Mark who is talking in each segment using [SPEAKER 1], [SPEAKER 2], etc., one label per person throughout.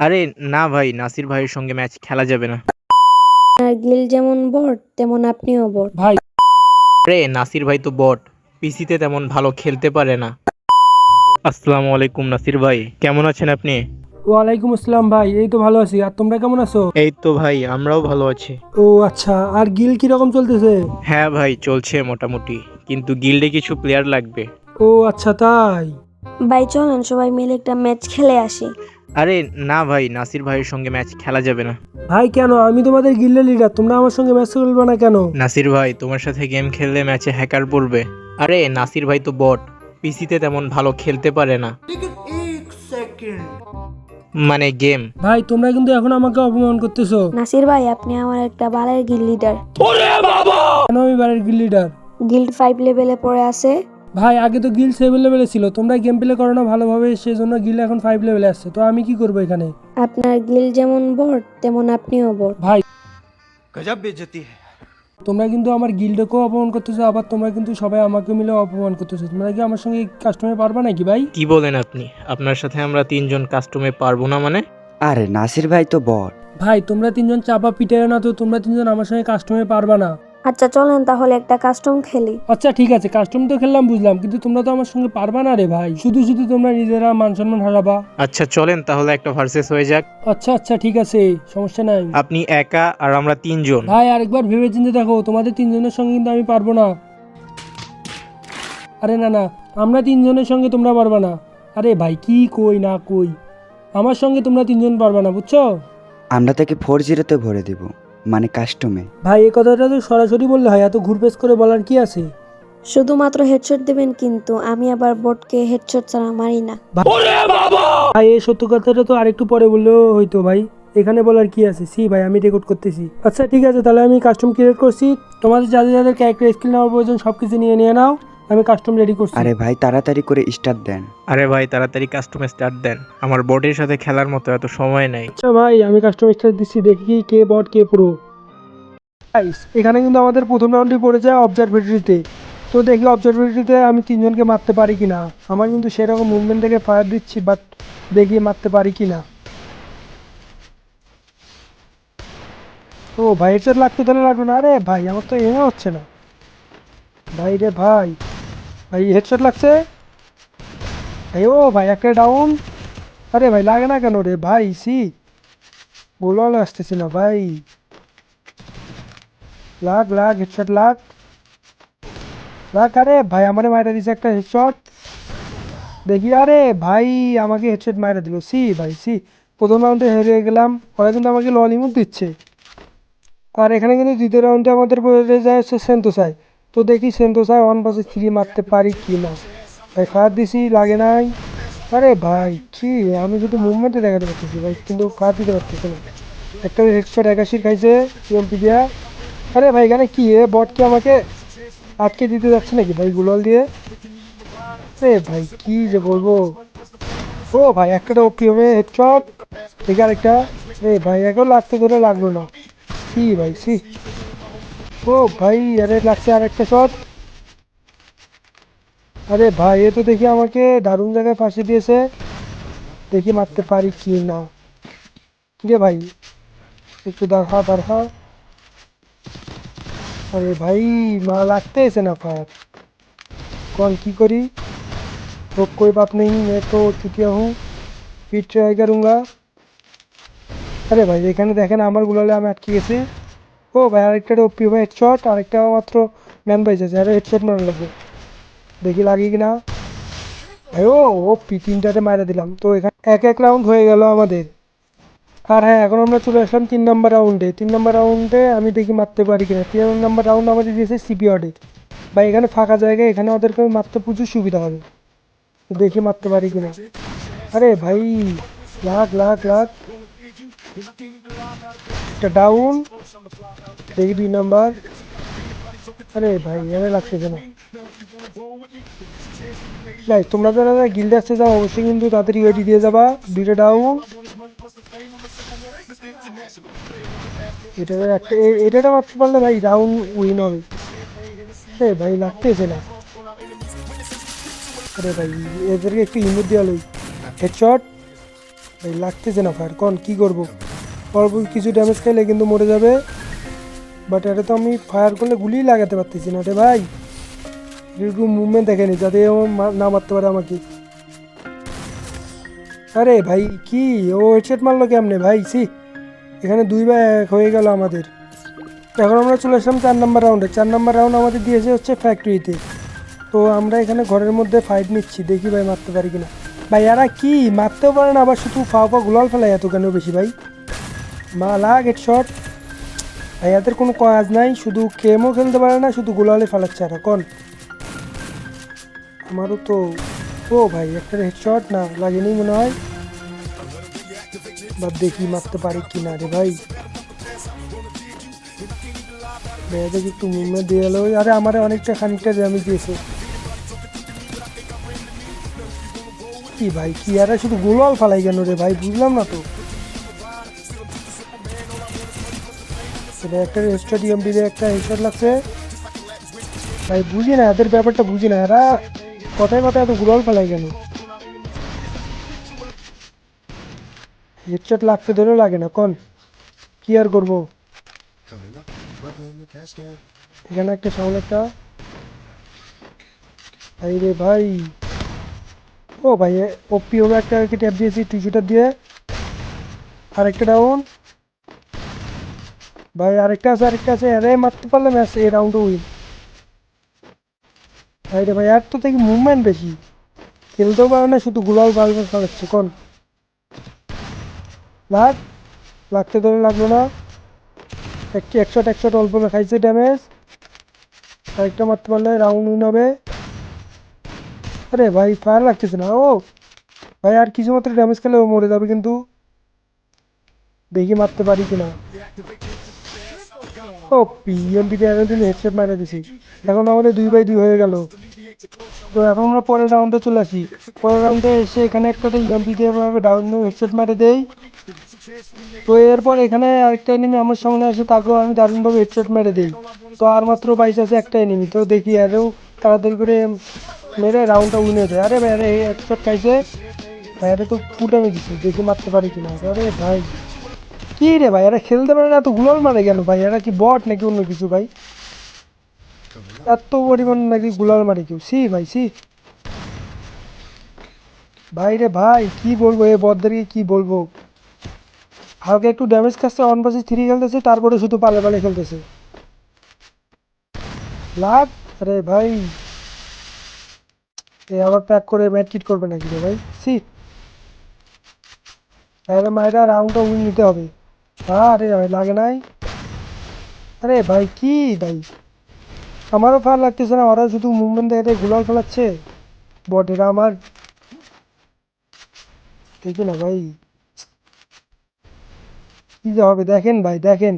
[SPEAKER 1] আরে না ভাই নাসির ভাইয়ের সঙ্গে ম্যাচ খেলা যাবে না।
[SPEAKER 2] আর গিল যেমন বট তেমন আপনিও বট।
[SPEAKER 3] ভাই।
[SPEAKER 1] আরে নাসির ভাই তো বট পিসিতে তেমন ভালো খেলতে পারে না। আসসালামু আলাইকুম নাসির ভাই কেমন আছেন আপনি?
[SPEAKER 3] ওয়ালাইকুম আসসালাম ভাই এই তো ভালো আছি। আর তোমরা কেমন আছো?
[SPEAKER 1] এই তো ভাই আমরাও ভালো আছি।
[SPEAKER 3] ও আচ্ছা আর গিল কীরকম চলতেছে?
[SPEAKER 1] হ্যাঁ ভাই চলছে মোটামুটি কিন্তু গিল্ডে কিছু প্লেয়ার লাগবে।
[SPEAKER 3] ও আচ্ছা তাই।
[SPEAKER 2] ভাই চলেন সবাই মিলে একটা ম্যাচ খেলে আসি।
[SPEAKER 1] আরে না ভাই নাসির ভাইয়ের সঙ্গে ম্যাচ খেলা যাবে না।
[SPEAKER 3] ভাই কেন? আমি তোমাদের গিল্ডের লিডার তোমরা আমার সঙ্গে ম্যাচ খেলবে না কেন?
[SPEAKER 1] নাসির ভাই তোমার সাথে গেম খেললে ম্যাচে হ্যাকার পড়বে আরে নাসির ভাই তো বট পিসিতে তেমন ভালো খেলতে পারে না। মানে গেম
[SPEAKER 3] ভাই তোমরা কিন্তু এখন আমাকে অপমান করতেছো।
[SPEAKER 2] নাসির ভাই আপনি আমার একটা বালের গিল লিডার
[SPEAKER 3] কেন আমি বাড়ির গিল লিডার
[SPEAKER 2] গিল্ড ফাইভ লেভেলে পড়ে আছে।
[SPEAKER 3] ভাই আগে তো গিল সেভ লেভেলে ছিল। তোমরা গেম প্লে করো না ভালোভাবে সেজন্য গিল এখন ফাইভ লেভেলে আসছে। তো আমি কি করব এখানে?
[SPEAKER 2] আপনার গিল যেমন বট তেমন আপনিও বট
[SPEAKER 3] ভাই
[SPEAKER 4] গজব বেজতি
[SPEAKER 3] তোমরা কিন্তু আমার গিল্ডকেও অপমান করতেছো আবার তোমরা কিন্তু সবাই আমাকে মিলে অপমান করতেছো। তোমরা কি আমার সঙ্গে কাস্টমে পারবা নাকি ভাই?
[SPEAKER 1] কি বলেন আপনি? আপনার সাথে আমরা তিনজন কাস্টমে পারব না মানে?
[SPEAKER 5] আরে নাসির ভাই তো বট
[SPEAKER 3] ভাই তোমরা তিনজন চাপা পিটায় না তো তোমরা তিনজন আমার সঙ্গে কাস্টমে পারবা না।
[SPEAKER 2] আচ্ছা চলেন তাহলে একটা কাস্টম খেলি।
[SPEAKER 3] আচ্ছা ঠিক আছে কাস্টম তো খেললাম বুঝলাম কিন্তু তোমরা তো আমার সঙ্গে পারবা না রে ভাই। শুধু শুধু তোমরা নিজেরা মান সম্মান হারাবা।
[SPEAKER 1] আচ্ছা চলেন তাহলে একটা ভার্সেস হয়ে যাক।
[SPEAKER 3] আচ্ছা আচ্ছা ঠিক আছে সমস্যা নাই।
[SPEAKER 1] আপনি একা আর আমরা তিনজন।
[SPEAKER 3] ভাই আরেকবার ভেবে চিন্তে দেখো তোমাদের তিনজনের সঙ্গে কিন্তু আমি পারব না। আরে না না আমরা তিনজনের সঙ্গে তোমরা পারবা না। আরে ভাই কি কই না কই? আমার সঙ্গে তোমরা তিনজন পারবা না বুঝছ?
[SPEAKER 5] আমরা তাকে ফোর জিরোতে ভরে দিব। মানে কাস্টমে।
[SPEAKER 3] ভাই এই কথাটা তো সরাসরি বললে হয় এত ঘুরপেস করে বলার কি আছে?
[SPEAKER 2] শুধুমাত্র হেডশট দেবেন কিন্তু আমি আবার বটকে হেডশট ছাড়া মারি না।
[SPEAKER 3] ভাই এই সত্য কথাটা তো আরেকটু পরে বললেও হইতো ভাই। এখানে বলার কি আছে? সি ভাই আমি রেকর্ড করতেছি। আচ্ছা ঠিক আছে তাহলে আমি কাস্টম ক্রিয়েট করছি। তোমাদের যাদের যাদের ক্যারেক্টার স্কিল নেওয়ার প্রয়োজন সব কিছু নিয়ে নিয়ে নাও। আমি কাস্টম রেডি করছি।
[SPEAKER 5] আরে ভাই তাড়াতাড়ি করে স্টার্ট দেন।
[SPEAKER 1] আরে ভাই তাড়াতাড়ি কাস্টমে স্টার্ট দেন। আমার বডির সাথে খেলার মতো এত সময় নাই।
[SPEAKER 3] আচ্ছা ভাই আমি কাস্টম স্টার্ট দিচ্ছি দেখি কে বট কে প্রো এখানে কিন্তু আমাদের প্রথম রাউন্ডটি পড়ে যায় অবজারভেটরিতে তো দেখি অবজারভেটরিতে আমি তিনজনকে মারতে পারি কি না আমার কিন্তু সেরকম মুভমেন্ট থেকে ফায়ার দিচ্ছি বাট দেখি মারতে পারি কি না ও ভাই এটার লাগতে তাহলে লাগবে না। আরে ভাই আমার তো এনে হচ্ছে না। ভাই রে ভাই। ভাই হেডশট লাগছে? ভাই ও ভাই, একটা ডাউন আরে ভাই, লাগে না কেন রে? ভাই সি গোলওয়ালা আসতেছি না ভাই। লাগ লাগ হেডশট লাগ। লাগ, আরে ভাই, আমার মায়েরা দিছে একটা হেডশট দেখি, আরে ভাই, আমাকে হেডশট মাইরা দিল। সি ভাই সি প্রথম রাউন্ডে হেরে গেলাম। ওরা কিন্তু আমাকে ললিমুট দিচ্ছে। আর এখানে কিন্তু দ্বিতীয় রাউন্ডে আমাদের যায় হচ্ছে সেন্তোসাই তো দেখি সেন্তোসাই ওয়ান পাশে থ্রি মারতে পারি কি না। ভাই ফায়ার দিছি লাগে নাই? আরে ভাই, কি? আমি শুধু মুভমেন্টে দেখাতে পারতেছি ভাই, কিন্তু ফায়ার দিতে পারতেছি না। একটা হেডশট একাশির খাইছে সিএমপি দিয়া। আরে ভাই, এখানে কি এ? বট কি আমাকে আটকে দিতে যাচ্ছে নাকি ভাই গুলাল দিয়ে? আরে ভাই, কি যে বলব? ও ভাই একটা ওপি হবে হেডশট দেখি আরেকটা এ ভাই, এখন লাগতে ধরে লাগল না। সি ভাই সি ও ভাই আরে লাগছে আরেকটা শট আরে ভাই এ তো দেখি আমাকে দারুণ জায়গায় ফাঁসি দিয়েছে দেখি মারতে পারি কি না রে ভাই একটু দেখা দেখা अरे भाई माँ लागते ऐसे ना फायर कौन की करी तो कोई बात नहीं मैं तो चुकिया हूँ फिर ट्राई करूँगा আরে ভাই এখানে দেখেন আমার গুলালে আমি আটকে গেছি ও ভাই, আরেকটা ওপি ভাই হেডশট আরেকটা মাত্র ম্যান বাইজ আছে, আরে হেডশট মারা লাগবে। দেখি লাগে কি না ভাই, ও ও পি তিনটাতে মারা দিলাম। তো এখানে এক এক রাউন্ড হয়ে গেল আমাদের। আর হ্যাঁ এখন আমরা চলে আসলাম তিন নম্বর রাউন্ডে তিন নম্বর রাউন্ডে আমি দেখি মারতে পারি কিনা। তিন নম্বর রাউন্ড আমাদের দিয়েছে সিপিওডে বা এখানে ফাঁকা জায়গায়, এখানে ওদেরকে মারতে প্রচুর সুবিধা হবে। দেখি মারতে পারি কিনা। আরে ভাই, লাখ লাখ লাখ। একটা ডাউন দেখি দুই নাম্বার আরে ভাই এখানে লাগছে কেন? নাই তোমরা যারা গিল্ডে আসতে যাও অবশ্যই কিন্তু তাড়াতাড়ি ওয়েটি দিয়ে যাবা। দুইটা ডাউন এটা একটা এটাটা মারতে পারলে ভাই ডাউন উইন হবে। এ ভাই, লাগতেছে না। আরে ভাই, এদেরকে একটু ইমোট দেওয়া লই। হেডশট ভাই, লাগতেছে না ফায়ার কন কি করব? অল্প কিছু ড্যামেজ খাইলে কিন্তু মরে যাবে। বাট এটা তো আমি ফায়ার করলে গুলিই লাগাতে পারতেছি না রে ভাই। একটু মুভমেন্ট দেখেনি যাতে না মারতে পারে আমাকে। আরে ভাই, কি? ও হেডসেট মারলো কেমনে ভাই? সি এখানে দুই ভাই এক হয়ে গেল আমাদের। এখন আমরা চলে আসলাম চার নাম্বার রাউন্ডে চার নাম্বার রাউন্ড আমাদের দিয়েছে হচ্ছে ফ্যাক্টরিতে তো আমরা এখানে ঘরের মধ্যে ফাইট নিচ্ছি, দেখি ভাই মারতে পারি কিনা। ভাই, এরা কি? মারতেও পারে না, আবার শুধু ফা ফা গুলাল ফেলায় এত কেন বেশি ভাই? মা লাগ হেড শট ভাই এদের কোনো কাজ নাই, শুধু কেমও খেলতে পারে না, শুধু গোলালে ফেলাচ্ছে আর কন? আমারও তো, ও ভাই, একটা হেডশট না, লাগেনি মনে হয়। বা দেখি মারতে পারি কি না রে ভাই। ভাইয়া দেখি, একটু মুভমেন্ট দিয়ে এলো। আরে আমার অনেকটা খানিকটা ড্যামেজ দিয়েছে। কি ভাই, কি, আরে শুধু গোলাল ফালাই কেন রে ভাই, বুঝলাম না তো। একটা স্টেডিয়াম দিলে একটা হেডশট লাগছে। ভাই, বুঝি না, এদের ব্যাপারটা বুঝি না। এরা কথায় কথায় এত গুলাল ফেলায় কেন? হেডশট লাগতে ধরেও লাগে না, কোন। কি আর করব? এখানে একটা সাউন্ড, একটা। ভাই রে ভাই। ও ভাই ওপি হবে একটা ট্যাপ দিয়েছি টিস্যুটা দিয়ে? আরেকটা ডাউন ভাই, আরেকটা আছে আরেকটা আছে। আরে, মারতে পারলে ম্যাচ এই রাউন্ড উইন ভাই রে ভাই, আর তো দেখি মুভমেন্ট বেশি। খেলতেও পারে না, শুধু গুলাল বাল চালাচ্ছে কোন? লাগ, লাগতে ধরে লাগল না। একটি একশো একশো অল্প খাইছে ড্যামেজ আরেকটা মারতে পারলে রাউন্ড উইন হবে। আরে ভাই ফায়ার লাগতেছে না, ও। ভাই, আর কিছু মাত্র ড্যামেজ খেলে ও মরে যাবে কিন্তু। দেখি মারতে পারি কিনা। ও পিএমপিতে এতদিন হেডসেট মারা দিছি। এখন আমাদের দুই বাই দুই হয়ে গেল। তো এখন আমরা পরের রাউন্ডে চলে আসি। পরের রাউন্ডে এসে এখানে একটা ইএমপিতে ডাউন হেডসেট মারে দেই। তো এরপর এখানে আরেকটা এনিমি আমার সামনে আসে, তাকেও আমি দারুণভাবে হেডশট মেরে দিই। তো আর মাত্র বাইশ আছে একটা এনিমি তো দেখি আরেও তাড়াতাড়ি করে মেরে রাউন্ডটা উইনে যায়। আরে ভাই, আরে হেডশট খাইছে। ভাই, আরে তো ফুটামে দিচ্ছে দেখি মারতে পারি কিনা। আরে ভাই। কি রে ভাই? এরা খেলতে পারে না, এত গুলাল মারে কেন ভাই? এরা কি বট নাকি অন্য কিছু ভাই? এত পরিমাণ নাকি গুলাল মারে কেউ? সি ভাই সি ভাই রে ভাই, কি বলব এ বদদেরকে কি বলব? হালকা একটু ড্যামেজ খাচ্ছে অন বাসি থ্রি খেলতেছে, তারপরে শুধু পালে পালে খেলতেছে। লাভ আরে ভাই। এ আবার প্যাক করে ম্যাট করবে নাকি রে ভাই? সি আরে মায়েরা রাউন্ডটা উইন নিতে হবে। আরে ভাই, লাগে নাই? আরে ভাই, কি ভাই? আমারও ফার লাগতেছে না, ওরা শুধু মুভমেন্ট দেখে গুলাল ফেলাচ্ছে বটেরা আমার। দেখি না ভাই। কি যে হবে, দেখেন ভাই, দেখেন।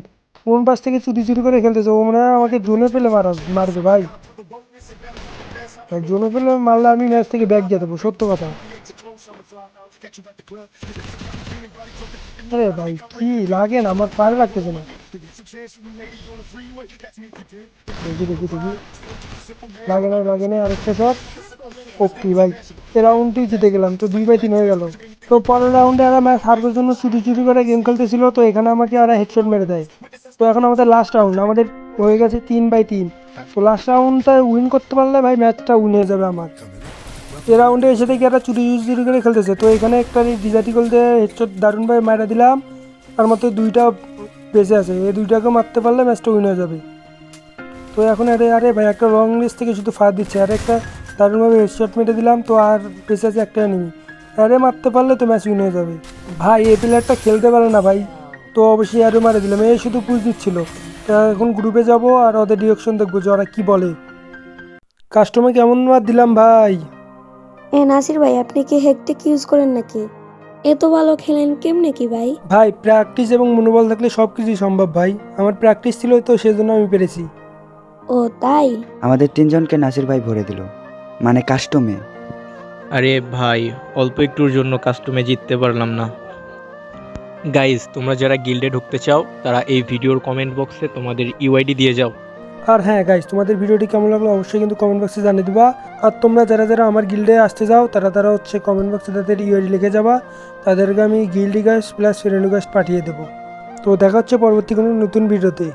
[SPEAKER 3] কোন পাশ থেকে চুরি চুরি করে খেলতেছে, ও মনে হয় আমাকে জোনে পেলে মারা, মারবে ভাই। ভাই জোনে পেলে মারলে আমি ম্যাচ থেকে ব্যাগ দিয়ে দেবো, সত্য কথা। আরে ভাই, কি লাগে না? আমার পারে লাগতেছে না। দেখি দেখি দেখি। লাগে না লাগে না আরেকটা শট ওকে ভাই, এ রাউন্ডটি জিতে গেলাম, তো দুই বাই তিন হয়ে গেল। তো পরের রাউন্ডে আমরা ম্যাচ হারবার জন্য চুরি চুরি করে গেম খেলতেছিল, তো এখানে আমাকে আর হেডশট মেরে দেয়। তো এখন আমাদের লাস্ট রাউন্ড আমাদের হয়ে গেছে তিন বাই তিন। তো লাস্ট রাউন্ডটা উইন করতে পারলে ভাই ম্যাচটা উইন হয়ে যাবে আমার। এ রাউন্ডে এসে দেখি একটা চুরি চুরি করে খেলতেছে। তো এখানে একটা ডিজার্টি গোল দিয়ে হেডশট দারুণভাবে মারা দিলাম। আর মধ্যে দুইটা বেঁচে আছে। এই দুইটাকে মারতে পারলে ম্যাচটা উইন হয়ে যাবে। তো এখন আরে আরে ভাই, একটা লং রেস থেকে শুধু ফায়ার দিচ্ছে। আর একটা দারুণভাবে হেডশট মেরে দিলাম, তো আর বেঁচে আছে একটা এনিমি আরে মারতে পারলে তো ম্যাচ উইন হয়ে যাবে। ভাই, এই প্লেয়ারটা খেলতে পারে না ভাই। তো অবশ্যই আরও মারে দিলাম। এই শুধু পুজ দিচ্ছিল। তা এখন গ্রুপে যাব আর ওদের ডিরেকশন দেখব যে ওরা কী বলে। কাস্টমার কেমন মার দিলাম ভাই?
[SPEAKER 2] এ নাসির ভাই আপনি কি হেকটেক ইউজ করেন নাকি? এত ভালো খেলেন কেমনে কি ভাই?
[SPEAKER 3] ভাই প্র্যাকটিস এবং মনোবল থাকলে সব কিছুই সম্ভব ভাই। আমার প্র্যাকটিস ছিল তো সেজন্য আমি পেরেছি।
[SPEAKER 2] ও তাই?
[SPEAKER 5] আমাদের তিনজনকে নাসির ভাই ভরে দিল। মানে কাস্টমে
[SPEAKER 1] আরে ভাই অল্প একটুর জন্য কাস্টমে জিততে পারলাম না। গাইজ তোমরা যারা গিল্ডে ঢুকতে চাও তারা এই ভিডিওর কমেন্ট বক্সে তোমাদের ইউআইডি দিয়ে যাও।
[SPEAKER 3] আর হ্যাঁ গাইজ তোমাদের ভিডিওটি কেমন লাগল অবশ্যই কিন্তু কমেন্ট বক্সে জানিয়ে দিবা। আর তোমরা যারা যারা আমার গিল্ডে আসতে যাও তারা তারা হচ্ছে কমেন্ট বক্সে তাদের ইউআইডি লিখে যাবা। তাদেরকে আমি গিল্ডি গাইজ প্লাস ফ্রেন্ড গাইজ পাঠিয়ে দেবো। তো দেখা হচ্ছে পরবর্তী কোনো নতুন ভিডিওতে।